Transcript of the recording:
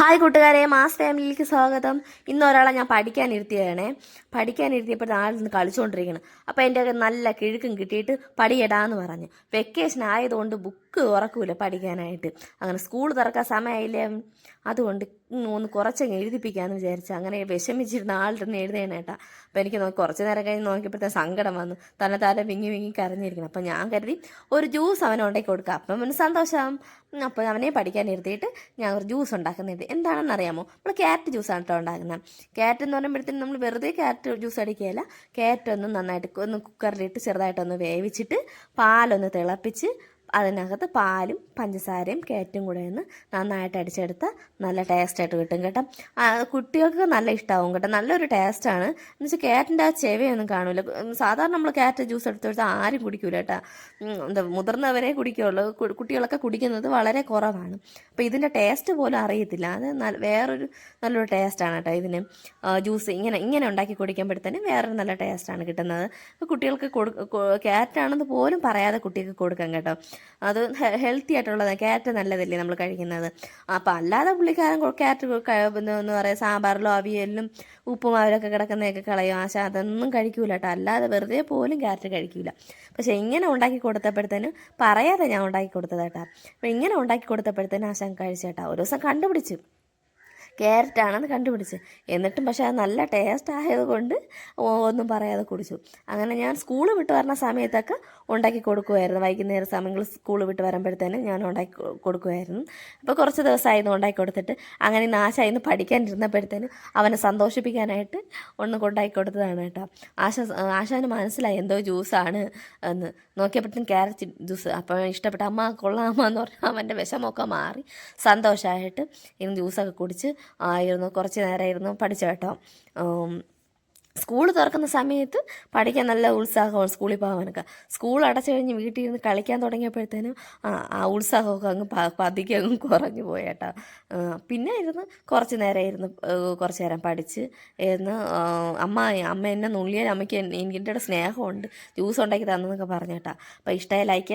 Hi കൂട്ടുകാരെ. Mass ഫാമിലിക്ക് സ്വാഗതം. ഇന്ന് ഒരാളെ ഞാൻ പഠിക്കാൻ പഠിക്കാനിരുത്തിയപ്പോൾ നിന്ന് കളിച്ചുകൊണ്ടിരിക്കണം അപ്പോൾ എന്റെ നല്ല കിഴുക്കും കിട്ടിയിട്ട് പടിയിടാന്ന് പറഞ്ഞു. വെക്കേഷൻ ആയതുകൊണ്ട് ബുക്ക് ഉറക്കൂല പഠിക്കാനായിട്ട്. അങ്ങനെ സ്കൂൾ തുറക്കാൻ സമയമായില്ലേ? അതുകൊണ്ട് ഒന്ന് കുറച്ചങ്ങ് എഴുതിപ്പിക്കാമെന്ന് വിചാരിച്ചു അങ്ങനെ വിഷമിച്ചിരുന്ന ആളിരുന്ന് എഴുതേനേട്ടാ അപ്പോൾ എനിക്ക് നോക്കി കുറച്ച് നേരം കഴിഞ്ഞ് നോക്കിയപ്പോഴത്തെ സങ്കടം വന്നു. തന്നെ താരം വിങ്ങി വിങ്ങി കരഞ്ഞിരിക്കണം. അപ്പോൾ ഞാൻ കരുതി ഒരു ജ്യൂസ് അവനുണ്ടാക്കി കൊടുക്കാം. അപ്പം അവന് സന്തോഷം. അപ്പോൾ അവനെ പഠിക്കാൻ ഇരുത്തിയിട്ട് ഞാൻ ഒരു ജ്യൂസ് ഉണ്ടാക്കുന്നത് എന്താണെന്ന് അറിയാമോ നമ്മൾ ക്യാരറ്റ് ജ്യൂസാണ് കേട്ടോ ഉണ്ടാക്കുന്നത് ക്യാരറ്റ് എന്ന് പറയുമ്പോഴത്തേനും നമ്മൾ വെറുതെ ക്യാരറ്റ് ജ്യൂസ് അടിക്കുകയല്ല. ക്യാരറ്റ് ഒന്ന് നന്നായിട്ട് ഒന്ന് കുക്കറിലിട്ട് ചെറുതായിട്ടൊന്ന് വേവിച്ചിട്ട് പാലൊന്ന് തിളപ്പിച്ച് അതിനകത്ത് പാലും പഞ്ചസാരയും കയറ്റും കൂടെ ഒന്ന് നന്നായിട്ട് അടിച്ചെടുത്ത് നല്ല ടേസ്റ്റായിട്ട് കിട്ടും കേട്ടോ. കുട്ടികൾക്ക് നല്ല ഇഷ്ടമാവും കേട്ടോ. നല്ലൊരു ടേസ്റ്റാണ്. എന്ന് വെച്ചാൽ കയറ്റിന്റെ ആ ചെവയൊന്നും കാണില്ല സാധാരണ നമ്മൾ കയറ്റ ജ്യൂസ് എടുത്ത് കൊടുത്താൽ ആരും കുടിക്കൂല കേട്ടോ. എന്താ മുതിർന്നവരെ കുടിക്കുകയുള്ളൂ കുട്ടികളൊക്കെ കുടിക്കുന്നത് വളരെ കുറവാണ്. അപ്പോൾ ഇതിന്റെ ടേസ്റ്റ് പോലും അറിയത്തില്ല. അത് വേറൊരു നല്ലൊരു ടേസ്റ്റാണ് കേട്ടോ ഇതിന്. ജ്യൂസ് ഇങ്ങനെ ഇങ്ങനെ ഉണ്ടാക്കി കുടിക്കുമ്പോഴത്തേനും വേറൊരു നല്ല ടേസ്റ്റാണ് കിട്ടുന്നത്. കുട്ടികൾക്ക് കൊടു കയറ്റാണെന്ന് പോലും പറയാതെ കുട്ടികൾക്ക് കൊടുക്കാം കേട്ടോ. അത് ഹെൽത്തി ആയിട്ടുള്ളതാണ് ക്യാരറ്റ് നല്ലതല്ലേ നമ്മൾ കഴിക്കുന്നത്. അപ്പോൾ അല്ലാതെ പുള്ളിക്കാരൻ ക്യാരറ്റ് എന്ന് പറയുക സാമ്പാറിലോ അവിയലിലും ഉപ്പുമാവിലൊക്കെ കിടക്കുന്നതൊക്കെ കളയും. ആശ അതൊന്നും കഴിക്കൂല കേട്ടോ അല്ലാതെ വെറുതെ പോലും ക്യാരറ്റ് കഴിക്കൂല. പക്ഷേ ഇങ്ങനെ ഉണ്ടാക്കി കൊടുത്തപ്പോഴത്തേനും പറയാതെ ഞാൻ ഉണ്ടാക്കി കൊടുത്തതേട്ടാ അപ്പോൾ ഇങ്ങനെ ഉണ്ടാക്കി കൊടുത്തപ്പോഴത്തേനും ആശാൻ കഴിച്ചേട്ടാ ഒരു ദിവസം കണ്ടുപിടിച്ചു. ക്യാരറ്റാണെന്ന് കണ്ടുപിടിച്ച്. എന്നിട്ടും പക്ഷേ അത് നല്ല ടേസ്റ്റ് ആയതുകൊണ്ട് ഒന്നും പറയാതെ കുടിച്ചു. അങ്ങനെ ഞാൻ സ്കൂൾ വിട്ട് വരുന്ന സമയത്തൊക്കെ ഉണ്ടാക്കി കൊടുക്കുമായിരുന്നു വൈകുന്നേര സമയങ്ങളിൽ സ്കൂൾ വിട്ട് വരുമ്പോഴത്തേനും ഞാൻ ഉണ്ടാക്കി കൊടുക്കുമായിരുന്നു അപ്പോൾ കുറച്ച് ദിവസമായിരുന്നു ഉണ്ടാക്കി കൊടുത്തിട്ട്. അങ്ങനെ നാശ ഇന്ന് പഠിക്കാനിരുന്നപ്പോഴത്തേനും അവനെ സന്തോഷിപ്പിക്കാനായിട്ട് ഒന്ന് കൊണ്ടാക്കി കൊടുത്തതാണ് കേട്ടോ. ആശ ആശാന് മനസ്സിലായി എന്തോ ജ്യൂസാണ് എന്ന്. നോക്കിയപ്പോഴത്തേക്കും ക്യാരറ്റ് ജ്യൂസ് അപ്പോൾ ഇഷ്ടപ്പെട്ട അമ്മ കൊള്ളാം അമ്മ എന്ന് പറഞ്ഞാൽ അവന്റെ വിഷമൊക്കെ മാറി സന്തോഷമായിട്ട് ഇന്ന് ജ്യൂസൊക്കെ കുടിച്ച് ആയിരുന്നു കുറച്ച് നേരമായിരുന്നു പഠിച്ചു കേട്ടോ. സ്കൂൾ തുറക്കുന്ന സമയത്ത് പഠിക്കാൻ നല്ല ഉത്സാഹമാണ് സ്കൂളിൽ പോകാനൊക്കെ. സ്കൂൾ അടച്ചു കഴിഞ്ഞ് വീട്ടിൽ ഇരുന്ന് കളിക്കാൻ തുടങ്ങിയപ്പോഴത്തേനും ആ ഉത്സാഹമൊക്കെ അങ്ങ് പതുക്കെ അങ്ങ് കുറഞ്ഞു പോയേട്ടാ പിന്നെ ഇരുന്ന് കുറച്ച് നേരം ഇരുന്ന് കുറച്ച് നേരം പഠിച്ച് ഇരുന്ന് അമ്മ അമ്മ എന്നെ നുള്ളിയാൽ അമ്മയ്ക്ക് എനിക്ക് എന്റെ സ്നേഹമുണ്ട് ജ്യൂസ് ഉണ്ടാക്കി തന്നെന്നൊക്കെ പറഞ്ഞേട്ടാ അപ്പം അപ്പോൾ ഇഷ്ടമായി ലൈക്ക്